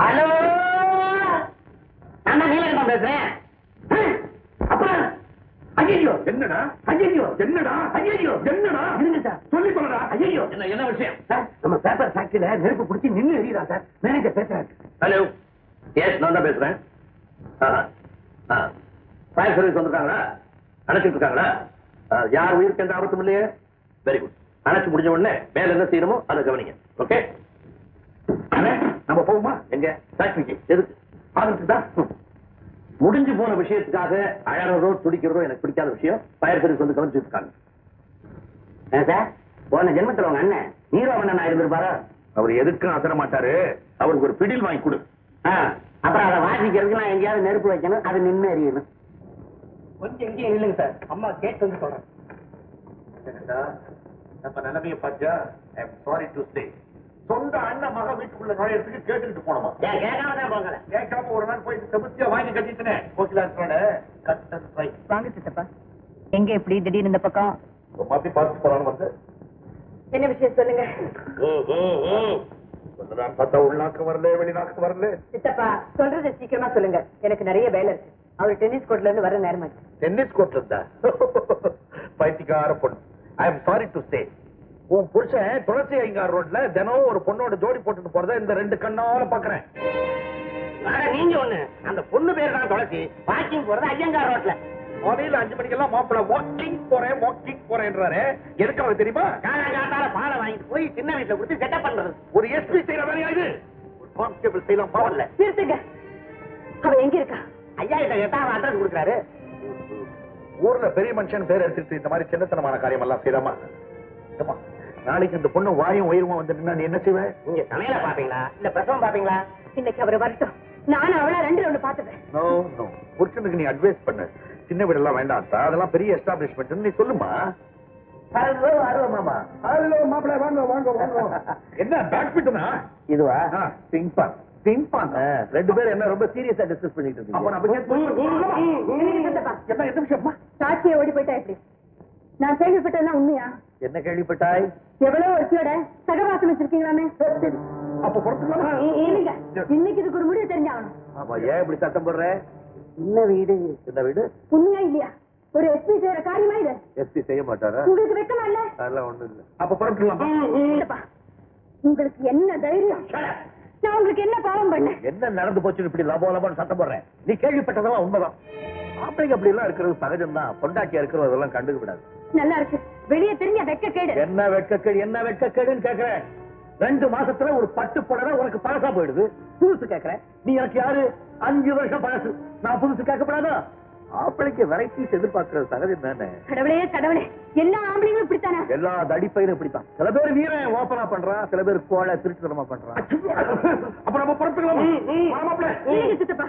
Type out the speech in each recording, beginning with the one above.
Hello? நான் நீலகண்டம் பேசுறேன். அப்பா ஐயோ என்னடா? ஐயோ என்னடா? ஐயோ என்னடா? இருங்க சார். சொல்லி ஐயோ என்ன என்ன விஷயம்? சார் நம்ம பேப்பர் ஃபேக்டரியில நெருப்பு பிடிச்சி நின்னு எரியுதா சார்? மேனேஜர் பேசுறாரு. ஹலோ எஸ் நான் தான் பேசுறேன். ஃபயர் சர்வீஸ் வந்திருக்காங்களா? அணைச்சிட்டு இருக்காங்களா? யார் உயிருக்கு எந்த ஆபத்தும் இல்லையே? வெரி குட் அணைச்சு முடிஞ்ச உடனே மேல என்ன செய்யணுமோ அதை கவனிங்க. ஓகே நம்ம போவோமா? எங்க? ஃபேக்டரிக்கு எதுக்கு? ஆதரத்துக்கு தான். ம். முடிஞ்சு போன விஷயத்துக்காக அழறதோ துடிக்கிறதோ எனக்கு பிடிக்காத விஷயம். ஃபயர் சர்வீஸ் வந்து கவனிச்சுட்டு இருக்காங்க. சார்? போன ஜென்மத்துல உங்க அண்ணன் நீரோமண்ணன் இருந்திருப்பாரா? அவர் எதுக்கும் அசர மாட்டாரு. அவருக்கு ஒரு பிடில் வாங்கி கொடு. அப்புறம் அதை வாசிக்கிறதுக்கு நான் எங்கேயாவது நெருப்பு வைக்கணும். அது நின்று எரியணும். கொஞ்சம் எங்கேயும் இல்லைங்க சார். அம்மா கேட்டு வந்து சொல்றேன். நம்ம நிலைமைய பாத்தியா சாரி டு ஸ்டே சொந்த அண்ணன் மக வீட்டுக்குள்ள நுழையறதுக்கு கேட்டுக்கிட்டு போனோமா? கேட்காம ஒரு நாள் போய் செபத்தியா வாங்கி கட்டிட்டுனே. கோகிலா கட்டன் ட்ரை வாங்க சித்தப்பா. எங்க இப்படி திடீர்னு இந்த பக்கம்? மாத்தி பார்த்து போறான்னு வந்து. என்ன விஷயம் சொல்லுங்க? பார்த்தா உள்நாக்கு வரல வெளிநாக்கு வரல. சித்தப்பா சொல்றது சீக்கிரமா சொல்லுங்க. எனக்கு நிறைய வேலை இருக்கு. அவர் டென்னிஸ் கோர்ட்ல இருந்து வர நேரமாச்சு டென்னிஸ் கோர்ட்ல இருந்தா? பைத்தியக்கார பொண்ணு. I am sorry to stay உன் புருஷன் துளசி ஐங்கார் ரோட்ல தினம் ஒரு பொண்ணோட ஜோடி போட்டுட்டு போறத இந்த ரெண்டு கண்ணால பாக்குறேன். நீங்க ஒண்ணு. அந்த பொண்ணு பேர் தான் துளசி. வாக்கிங் போறது ஐயங்கார் ரோட்ல. காலையில அஞ்சு மணிக்கெல்லாம் மாப்பிள்ள வாக்கிங் போறேன் வாக்கிங் போறேன்றாரு. எதுக்காக தெரியுமா? காலங்காத்தால பாலை வாங்கிட்டு போய் சின்ன வீட்டுல கொடுத்து செட்டப் பண்றது. ஒரு எஸ்பி செய்யற வேலையா இது? கான்ஸ்டபிள் செய்யலாம் பரவாயில்ல. நிறுத்துங்க. அவ எங்க இருக்கா? ஐயா கிட்ட கேட்டா அவர் அட்ரஸ் கொடுக்குறாரு. ஊர்ல பெரிய மனுஷன் பேர் எடுத்துட்டு இந்த மாதிரி சின்னத்தனமான காரியம் எல்லாம் செய்யலாமா நாளைக்கு இந்த பொண்ணு வாயும் உயிருமா வந்துட்டுனா நீ என்ன செய்வ? நீங்க சமையல பாப்பீங்களா? இல்ல பிரசவம் பாப்பீங்களா? இன்னைக்கு அவர் வரட்டும். நானும் அவளா ரெண்டு ஒண்ணு பாத்துப்பேன் நோ நோ புருஷனுக்கு நீ அட்வைஸ் பண்ணு. சின்ன வீடெல்லாம் வேண்டாம். அதெல்லாம் பெரிய எஸ்டாப்ளிஷ்மெண்ட் நீ சொல்லுமா? ஹலோ ஹலோ மாமா. ஹலோ மாப்பிள்ள வாங்க வாங்க வாங்க. என்ன பேட்மிண்டனா இதுவா? பிங் பாங் பிங் பாங் ரெண்டு பேரும் என்ன ரொம்ப சீரியஸா டிஸ்கஸ் பண்ணிட்டு இருக்கீங்க? அப்ப இல்லைங்க சித்தப்பா? என்ன எந்த விஷயமா சாட்சியை ஓடி போயிட்டா எப்படி? நான் கேள்விப்பட்டதெல்லாம் உண்மையா? என்ன கேள்விப்பட்டாய்? எவ்வளவு ஒருத்தியோட சகவாசம் வச்சிருக்கீங்களாமே? சரி அப்ப இன்னைக்கு இதுக்கு ஒரு முடிவு தெரிஞ்சாகணும். ஆமா ஏன் இப்படி சத்தம் போடுற? சின்ன வீடு. இந்த வீடு? உண்மையா இல்லையா? ஒரு எஸ்பி செய்யற காரியமா இது? எஸ்பி செய்ய மாட்டாரா? உங்களுக்கு வெக்கமா இல்ல? அதெல்லாம் ஒண்ணும் இல்ல. அப்ப புறப்படலாமா உங்களுக்கு என்ன தைரியம்? நான் உங்களுக்கு என்ன பாவம் பண்ணேன்? என்ன நடந்து போச்சுன்னு இப்படி லபோ லபோன்னு சத்தம் போடுறேன் நீ கேள்விப்பட்டதெல்லாம் உண்மைதான். ஆம்பளைங்க அப்படி எல்லாம் இருக்கிறது சகஜம் தான் பொண்டாட்டியா இருக்கிறதெல்லாம் கண்டுக்க விடாது நல்லா இருக்கு. வெளியே தெரிஞ்ச வெக்க கேடு என்ன வெட்கக்கேடு என்ன வெட்கக்கேடுன்னு கேக்குறேன். ரெண்டு மாசத்துல ஒரு பட்டு புடவை உனக்கு பழசா போயிடுது. புதுசு கேக்குறேன். நீ எனக்கு யாரு? அஞ்சு வருஷம் பழசு. நான் புதுசு கேட்கப்படாதா? ஆம்பளைக்கு வெரைட்டிஸ் எதிர்பார்க்கறது சகஜம் தானே கடவுளே கடவுளே எல்லா ஆம்பளைங்களும் இப்படித்தானே எல்லா தடிப்பையும் இப்படித்தான் சில பேர் வீரன் ஓப்பனா பண்றான் சில பேர் கோழ திருட்டுத்தனமா பண்றான் அப்ப நம்ம சித்தப்பா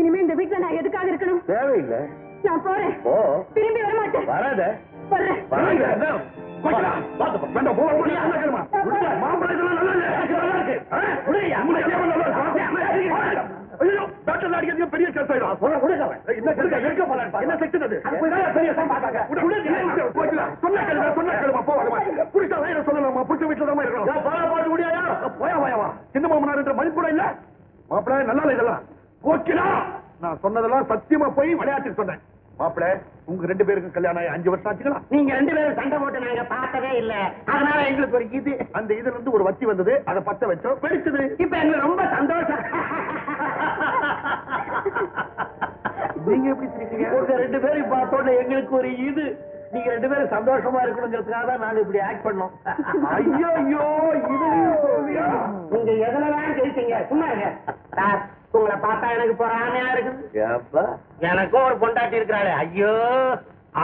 இனிமே இந்த வீட்டுல நான் எதுக்காக இருக்கணும் தேவையில்லை நான் போறேன் ஓ திரும்பி வர மாட்டேன் வராத மாப்பிள்ளை இதெல்லாம் நல்லா இருக்கு ஐயோ, டாக்டர் அடிக்கிறதுக்கு பெரிய கேஸ் ஆயிடும். என்ன கெடுக்க, பாரு. என்ன செக்ஷன் அது? பெரிய. சொன்னா கேளுங்க, சொன்னா கேளுமா. புடிச்சா வேற சொல்லலாமா, புடிச்ச வீட்டுல தான் இருக்கணும். போயா, போட்டு முடியாதா? போயா, போயா, வா. சின்ன மதிப்பு கூட இல்ல மாப்பிள்ளை நல்லா இல்ல இதெல்லாம் போக்கிலா நான் சொன்னதெல்லாம் சத்தியமா போய் விளையாட்டு சொன்னேன் மாப்பிள்ளை உங்க ரெண்டு பேருக்கும் கல்யாணம் ஆகி அஞ்சு வருஷம் ஆச்சுங்களா நீங்க ரெண்டு பேரும் சண்டை போட்டு நாங்க பார்த்ததே இல்ல அதனால எங்களுக்கு ஒரு இது அந்த இதுல இருந்து ஒரு வத்தி வந்தது அதை பத்த வச்சோம் வெடிச்சது இப்ப எங்களுக்கு ரொம்ப சந்தோஷம் நீங்க எப்படி உங்க ரெண்டு பேரும் பார்த்தோன்னே எங்களுக்கு ஒரு இது. நீங்க ரெண்டு பேரும் சந்தோஷமா இருக்கணுங்கிறதுக்காக தான் நாங்க இப்படி ஆக்ட் பண்ணோம். ஐயோ ஐயோ. நீங்க எதுலதான் ஜெயிச்சீங்க சும்மா இருங்க. சார் உங்களை பார்த்தா எனக்கு பொறாமையா இருக்குது. எனக்கும் ஒரு பொண்டாட்டி இருக்கிறாளே. ஐயோ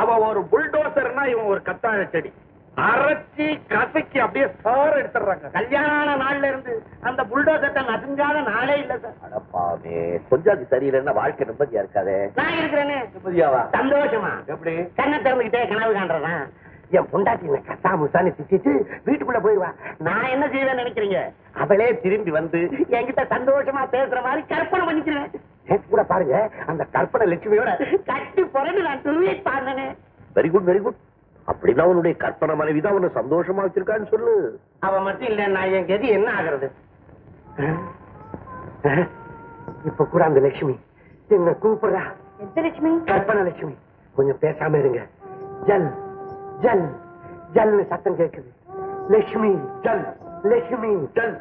அவ ஒரு புல்டோசர்னா இவன் ஒரு கத்தாழ செடி. அரைச்சி கசக்கி அப்படியே சார எடுத்துறாங்க கல்யாணம் ஆன நாள்ல இருந்து அந்த புல்டோசத்தை நசுங்காத நாளே இல்ல சார். அடப்பாவே கொஞ்சம் அது சரியில்லைன்னா வாழ்க்கை நிம்மதியா இருக்காதே. நான் இருக்கிறேன்னு நிம்மதியாவா? சந்தோஷமா? எப்படி? கண்ணை திறந்துகிட்டே கனவு காண்றதான் என் பொண்டாட்டி என்ன கசா முசான்னு திச்சிட்டு வீட்டுக்குள்ள போயிடுவா நான் என்ன செய்வேன்னு நினைக்கிறீங்க? அவளே திரும்பி வந்து என்கிட்ட சந்தோஷமா பேசுற மாதிரி கற்பனை பண்ணிக்கிறேன். கூட பாருங்க அந்த கற்பனை லட்சுமியோட கட்டி புறந்து நான் துருவி பாருங்க வெரி குட் வெரி குட் அப்படிதான் உன்னுடைய கற்பனை மனைவி தான் உன்னை சந்தோஷமா வச்சிருக்கான்னு சொல்லு. அவ மட்டும் இல்ல நான் என் கதி என்ன ஆகுறது? இப்ப கூட அந்த லட்சுமி என்ன கூப்பிடுறா? எந்த லட்சுமி? கற்பனை லட்சுமி. கொஞ்சம் பேசாம இருங்க. ஜல் ஜல் ஜல்னு சத்தம் கேக்குது. லட்சுமி ஜல் லட்சுமி ஜல்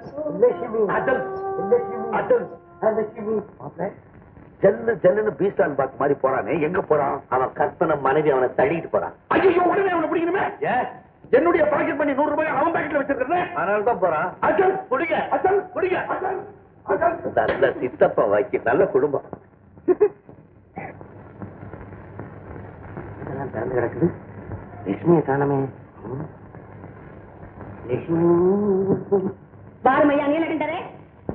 லட்சுமி அடல் லட்சுமி அடல் லட்சுமி ஜல்லு ஜல்லுன்னு பீஸ்டான் பாக் மாதிரி போறானே எங்க போறான்? அவன் கற்பனை மனைவி அவனை தள்ளிட்டு போறான். ஐயோ உடனே அவனை பிடிக்கணுமே? என்னுடைய பாக்கெட் பண்ணி நூறு ரூபாய் அவன் பாக்கெட்ல வச்சிருக்கிறேன்? அதனால தான் போறான். அச்சல் குடிங்க. அச்சல் குடிங்க. நல்ல சித்தப்பா வாக்கி நல்ல குடும்பம். இதெல்லாம் திறந்து கிடக்குது. லட்சுமியை காணமே. லட்சுமி பாரு ஐயா நீலகண்டரே.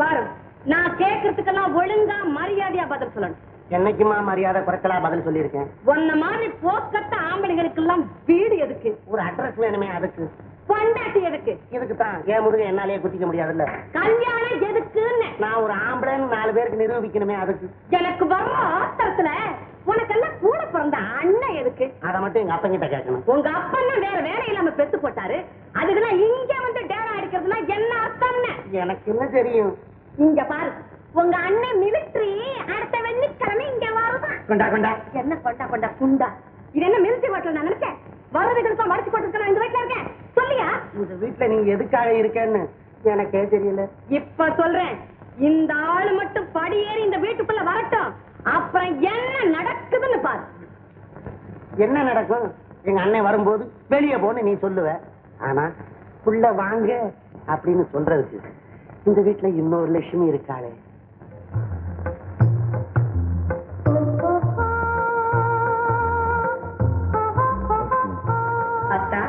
பாரு நான் கேட்கறதுக்கெல்லாம் ஒழுங்கா மரியாதையா பதில் சொல்லணும். என்னைக்குமா மரியாதை குறைச்சலா பதில் சொல்லியிருக்கேன்? உன்ன மாதிரி போக்கத்த ஆம்பளைகளுக்கெல்லாம் வீடு எதுக்கு? ஒரு அட்ரஸ் வேணுமே அதுக்கு. பொண்டாட்டி எதுக்கு? இதுக்கு தான். என் முதுக என்னாலேயே குத்திக்க முடியாதுல்ல? கல்யாணம் எதுக்குன்னு. நான் ஒரு ஆம்பளைன்னு நாலு பேருக்கு நிரூபிக்கணுமே அதுக்கு. எனக்கு வர்ற ஆத்திரத்துல உனக்கெல்லாம் கூட பிறந்த அண்ணன் எதுக்கு? அதை மட்டும் எங்க அப்பங்கிட்ட கேட்கணும். உங்க அப்பா வேற வேலை இல்லாம பெத்து போட்டாரு. அதுக்கெல்லாம் இங்க வந்து டேரா அடிக்கிறதுனா என்ன அர்த்தம்னு? எனக்கு என்ன தெரியும்? இங்க பாரு. உங்க அண்ணன் மிலிட்ரி அடுத்த வெள்ளிக்கிழமை இங்க வருதான் கொண்டா கொண்டா. என்ன கொண்டா கொண்டா குண்டா? இது என்ன மிலிட்ரி ஹோட்டல் நான் நினைச்சேன்? வரதுகளுக்கும் மறைச்சு போட்டு இந்த வீட்டுல இருக்கேன். சொல்லியா? இந்த வீட்டுல நீங்க எதுக்காக இருக்கேன்னு எனக்கே தெரியல. இப்ப சொல்றேன். இந்த ஆளு மட்டும் படியேறி இந்த வீட்டுக்குள்ள வரட்டும். அப்புறம் என்ன நடக்குதுன்னு பாரு. என்ன நடக்கும்? எங்க அண்ணன் வரும்போது வெளியே போன்னு நீ சொல்லுவ. ஆனா புள்ள வாங்க அப்படின்னு சொல்றதுக்கு இந்த வீட்டுல இன்னொரு லட்சுமி இருக்காளே. அத்தா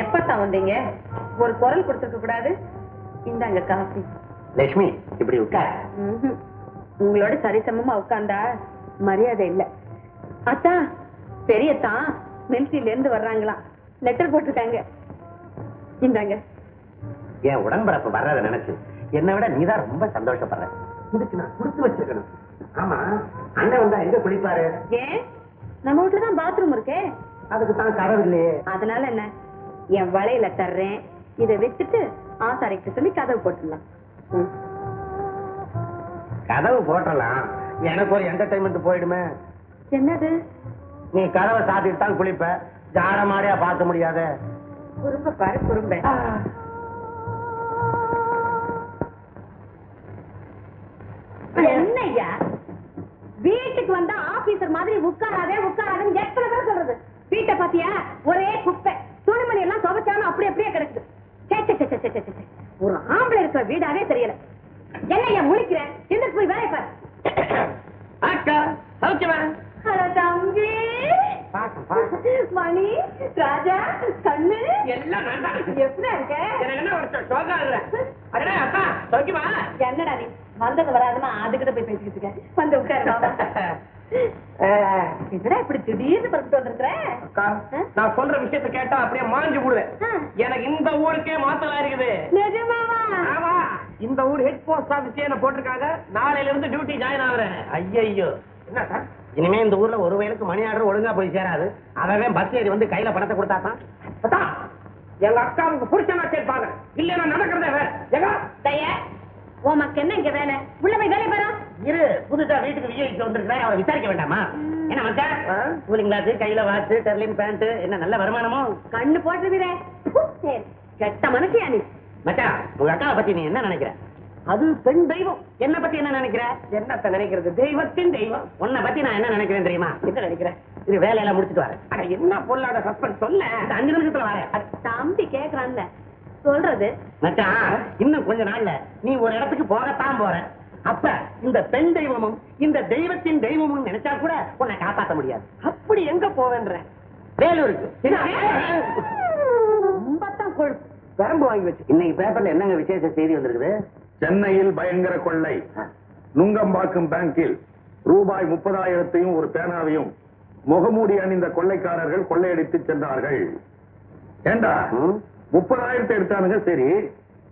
எப்பத்தான் வந்தீங்க? ஒரு குரல் கொடுத்துருக்க கூடாது. இந்தாங்க காஃபி. லட்சுமி இப்படி உட்கார். உங்களோட சரிசமமா உட்கார்ந்தா மரியாதை இல்ல. அத்தா பெரியத்தா மிலிட்டரியில இருந்து வர்றாங்களாம். லெட்டர் போட்டிருக்காங்க. இந்தாங்க. என் உடன்பிறப்பு வர்றத நினைச்சு? என்னை விட நீதான் ரொம்ப சந்தோஷப்படுற. இதுக்கு நான் கொடுத்து வச்சிருக்கணும். ஆமா அண்ணன் வந்தா எங்க குளிப்பாரு? ஏன்? நம்ம வீட்டுல தான் பாத்ரூம் இருக்கே. அதுக்கு தான் கதவு இல்லையே. அதனால என்ன? என் வளையல தர்றேன். இதை வச்சுட்டு ஆசாரிக்கு சொல்லி கதவு போட்டுடலாம். கதவு போட்டலாம் எனக்கு ஒரு என்டர்டைன்மெண்ட் போயிடுமே. என்னது? நீ கதவை சாத்திட்டு தான் குளிப்ப. ஜாட மாடியா பார்க்க முடியாத. குறும்ப பாரு குறும்ப. உட்காராதே உட்காராதேன்னு எத்தனை பேர் சொல்றது? வீட்டை பாத்தியா? ஒரே குப்பை. துணிமணி எல்லாம் துவைச்சாலும் அப்படி அப்படியே கிடக்குது. ஒரு ஆம்பளை இருக்கிற வீடாவே தெரியல. என்னய்யா முழிக்கிறேன் எந்திரிச்சு போய் வேலை பாரு. அக்கா சௌக்கியமா? ஹலோ தம்பி. மணி ராஜா கண்ணு. எல்லாம். எப்படி இருக்க? என்ன என்னடா நீ? வந்தது வராதுமா அதுக்கிட்ட போய் பேசிக்கிட்டு இருக்க. வந்து உட்காரு மாமா. என்னடா இப்படி திடீர்னு பறந்துட்டு வந்திருக்கிற? அக்கா நான் சொல்ற விஷயத்த கேட்டா அப்படியே மாஞ்சு. எனக்கு இந்த ஊருக்கே மாத்தலா இருக்குது. நிஜமாவா? ஆமா இந்த ஊர் ஹெட் போஸ்ட் ஆபீஸ் என்ன போட்டிருக்காங்க. நாளையில இருந்து டியூட்டி ஜாயின் ஆகுறேன். ஐயோ என்ன சார்? இனிமே இந்த ஊர்ல ஒரு வயலுக்கு மணி ஆர்டர் ஒழுங்கா போய் சேராது. அவன் பஸ் ஏறி வந்து கையில பணத்தை கொடுத்தா தான் எங்க அக்காவுக்கு புருஷனா கேட்பாங்க. இல்ல நடக்கிறதே வேற. எங்க? உமக்கு என்ன இங்க வேலை? உள்ள போய் வேலை பாரு. இரு புதுசா வீட்டுக்கு விஜய்க்கு வந்திருக்கிறேன் அவரை விசாரிக்க வேண்டாமா? என்ன மச்சான்? கூலிங் கிளாஸ் கையில வாட்ச் பேண்ட் என்ன நல்ல வருமானமோ? கண்ணு போட்டுருவீரே சரி. கெட்ட மனுஷியா நீ? மச்சான் உங்க அக்காவை பத்தி நீ என்ன நினைக்கிற? அது பெண் தெய்வம். என்ன பத்தி என்ன நினைக்கிற? என்னத்த நினைக்கிறது? தெய்வத்தின் தெய்வம். உன்னை பத்தி நான் என்ன நினைக்கிறேன் தெரியுமா? என்ன நினைக்கிறேன் இது வேலையெல்லாம் முடிச்சிட்டு வரேன் என்ன பொல்லாத சஸ்பென்ஸ்? சொல்ல அஞ்சு நிமிஷத்துல வரேன். தம்பி கேக்குறான்ல. சொல்றது? மச்சான் இன்னும் கொஞ்ச நாள்ல நீ ஒரு இடத்துக்கு போகத்தான் போற. அப்ப இந்த பெண் தெய்வமும் இந்த தெய்வத்தின் தெய்வமும் நினைச்சா கூட உன்னை காப்பாத்த முடியாது. அப்படி எங்க போவேன்ற? வேலூருக்கு. ரொம்பத்தான் கொழுப்பு பெரம்பு வாங்கி வச்சு. இன்னைக்கு பேப்பர்ல என்னங்க விசேஷ செய்தி வந்திருக்குது? சென்னையில் பயங்கர கொள்ளை. நுங்கம்பாக்கம் பேங்கில் ரூபாய் முப்பதாயிரத்தையும் ஒரு பேனாவையும் முகமூடி அணிந்த கொள்ளைக்காரர்கள் கொள்ளையடித்து சென்றார்கள். ஏண்டா? முப்பதாயிரத்தை எடுத்தானுங்க சரி.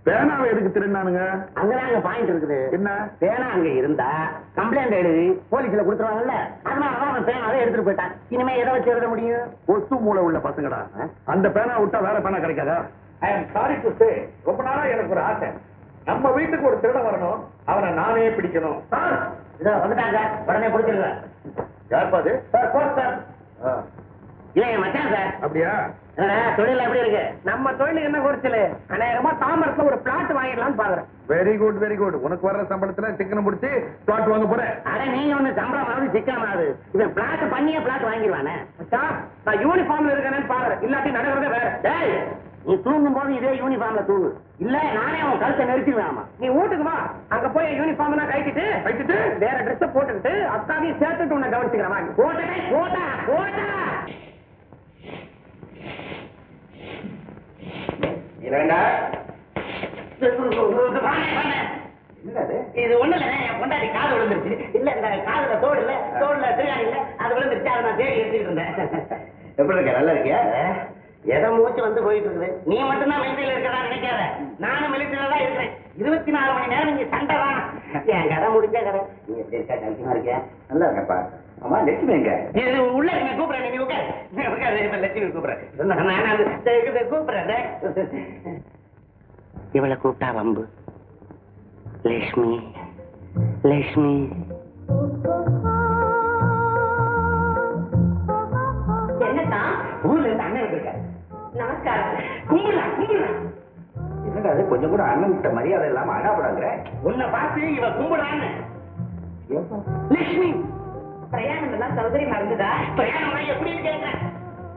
பேனாவை எதுக்கு திருடினானுங்க அங்கதாங்க பாயிண்ட் இருக்குது. என்ன? பேனா அங்க இருந்தா கம்ப்ளைண்ட் எழுதி போலீஸ்ல கொடுத்துருவாங்கல்ல. அதனால தான் அவன் பேனாவை எடுத்துட்டு போயிட்டான். இனிமே எதை வச்சு எழுத முடியும்? கொசு மூளை உள்ள பசங்கடா. அந்த பேனா விட்டா வேற பேனா கிடைக்காதா? I am sorry to say ரொம்ப நாளா எனக்கு ஒரு ஆசை. நம்ம வீட்டுக்கு ஒரு திருடன் வரணும். அவனை நானே பிடிக்கணும். சார் இதோ வந்துட்டாங்க. உடனே பிடிச்சிருங்க யார் பாது? Sir post sir. என் மச்சான் சார். அப்படியா? தொழில் எப்படி இருக்கு? நம்ம தொழிலுக்கு என்ன குறைச்சல் அநேகமா தாமரத்துல ஒரு பிளாட் வாங்கிடலாம்னு பாக்குறேன். வெரி குட் வெரி குட் உனக்கு வர்ற சம்பளத்துல சிக்கன் முடிச்சு பிளாட் வாங்க போறேன் அட நீங்க ஒண்ணு சம்பளமாவது சிக்கனமாவது இவன் பிளாட் பண்ணியே பிளாட் வாங்கிடுவானே. நான் யூனிஃபார்ம்ல இருக்கேன்னு பாக்குறேன். இல்லாட்டி நடக்கிறதே வேற. டேய் நீ தூங்கும் போது இதே யூனிஃபார்ம்ல தூங்கு. இல்ல நானே உன் கழுத்தை நெரிச்சிருவேன் நீ வீட்டுக்கு வா. அங்க போய் யூனிஃபார்ம் எல்லாம் கழிச்சிட்டு வேற ட்ரெஸ் போட்டுக்கிட்டு அத்தாவையும் சேர்த்துட்டு உன்னை கவனிச்சுக்கிறேன். போட்டா இது ஒண்ணு இல்ல என் பொண்டாட்டி காது விழுந்துருச்சு. இல்ல இந்த காதுல தோடு இல்ல தோடுல திருகாணி இல்ல அது விழுந்துருச்சு அதை நான் தேடி எடுத்துட்டு இருந்தேன். எப்படி இருக்க? நல்லா இருக்கியா? எதை மூச்சு வந்து போயிட்டு இருக்குது? நீ மட்டும் தான் மிலிட்டரியில இருக்கதா நினைக்காத. நானும் மிலிட்டரியில தான் இருக்கேன் இருபத்தி நாலு மணி நேரம் இங்க சண்டை தான். என் கதை முடிஞ்ச கதை. நீ நல்லா இருக்கப்பா ஆமா லட்சுமி எங்க? உள்ள இருங்க கூப்பிடுறேன் நீ உட்காரு. நீ லட்சுமி கூப்பிடுறேன். கூப்பிடுறேன் இவளை கூப்பிட்டா வம்பு. லட்சுமி லட்சுமி. என்னதான் ஊர்ல இருந்து அண்ணன் வந்திருக்காரு. நமஸ்காரம். கும்பிடா கும்பிடா என்னடா அது கொஞ்சம் கூட அண்ணன் கிட்ட மரியாதை இல்லாம அடாப்படாங்க உன்னை பார்த்து இவ கும்பிடான்னு லட்சுமி. பிரயாணம் எல்லாம் சௌகரியமா இருந்ததா பிரயாணம் எப்படி கேட்கிறேன்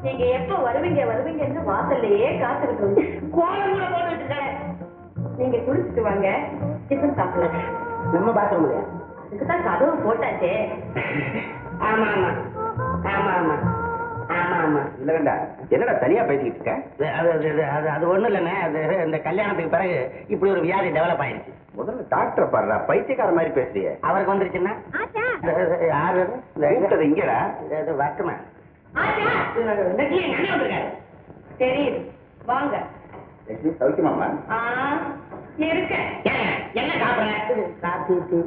நீங்க எப்ப வருவீங்க வருவீங்கன்னு வாசல்லையே காத்துக்கிட்டு இருந்து கோலம் கூட போட்டு வச்சிருக்காரு. நீங்க குளிச்சுட்டு வாங்க. டிஃபன் சாப்பிடலாம். நம்ம பாத்ரூம் இல்லையா அதுக்கு தான் கதவு போட்டாச்சே. ஆமா ஆமா. ஆமா ஆமா. ஆமா ஆமா. இல்ல வேண்டா என்னடா தனியா பேசிக்கிட்டு இருக்க? அது அது அது- அது அது ஒண்ணும் இல்லைண்ணே. அது இந்த கல்யாணத்துக்கு பிறகு இப்படி ஒரு வியாதி டெவலப் ஆயிடுச்சு. முதல்ல டாக்டர் பாடுறா பைத்தியக்கார மாதிரி பேசுறிய. அவருக்கு வந்துருச்சுன்னா? யாரு? கூப்பிட்டது இங்கடா. இது- வட்டுமா தெரியுது. வாங்க. லட்சுமி சௌக்கியமாமா ஆ இருக்க ஏங்க, என்ன சாப்பிடுறேன் காப்பி டீ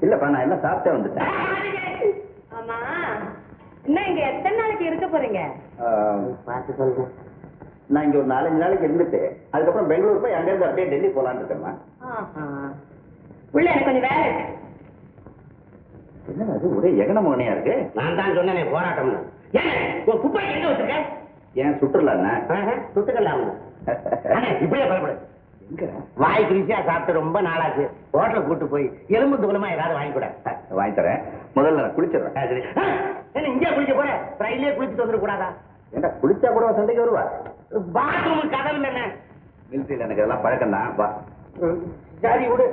இல்லப்பா நான் எல்லாம் சாப்பிட்டே வந்துட்டேன். ஆமா இன்னும் இங்க எத்தனை நாளைக்கு இருக்க போறீங்க? பார்த்து சொல்லுங்க. நான் இங்க ஒரு நாலஞ்சு நாளைக்கு இருந்துட்டு அதுக்கப்புறம் பெங்களூர் போய் அங்கிருந்து அப்படியே டெல்லி போலான்னு இருக்கேம்மா. ஆஹா. உள்ள எனக்கு கொஞ்சம் வேலை இருக்கு. என்ன அது ஒரே எகன மகனையா இருக்கு? நான் தான் சொன்னேனே போராட்டம் உன் குப்பை எங்க வச்சிருக்க? ஏன் சுற்றுலாண்ணா சுட்டுக்கலாம் இப்படியே பயப்படு வாய்க்கு ருசியா சாப்பிட்டு ரொம்ப நாளாச்சு. ஹோட்டலுக்கு கூட்டு போய் எலும்பு தூளமா ஏதாவது வாங்கி கூட. வாங்கி தரேன். முதல்ல நான் குளிச்சிடுறேன். என்ன இங்கே குளிக்க போற? ரயிலே குளிச்சுட்டு வந்துட கூடாதா? ஏண்டா குளிச்சா கூட சண்டைக்கு வருவா? பாத்ரூம் கதவு என்ன? மிலிட்டரியில் எனக்கு அதெல்லாம் பழக்கம் தான் சரி விடு.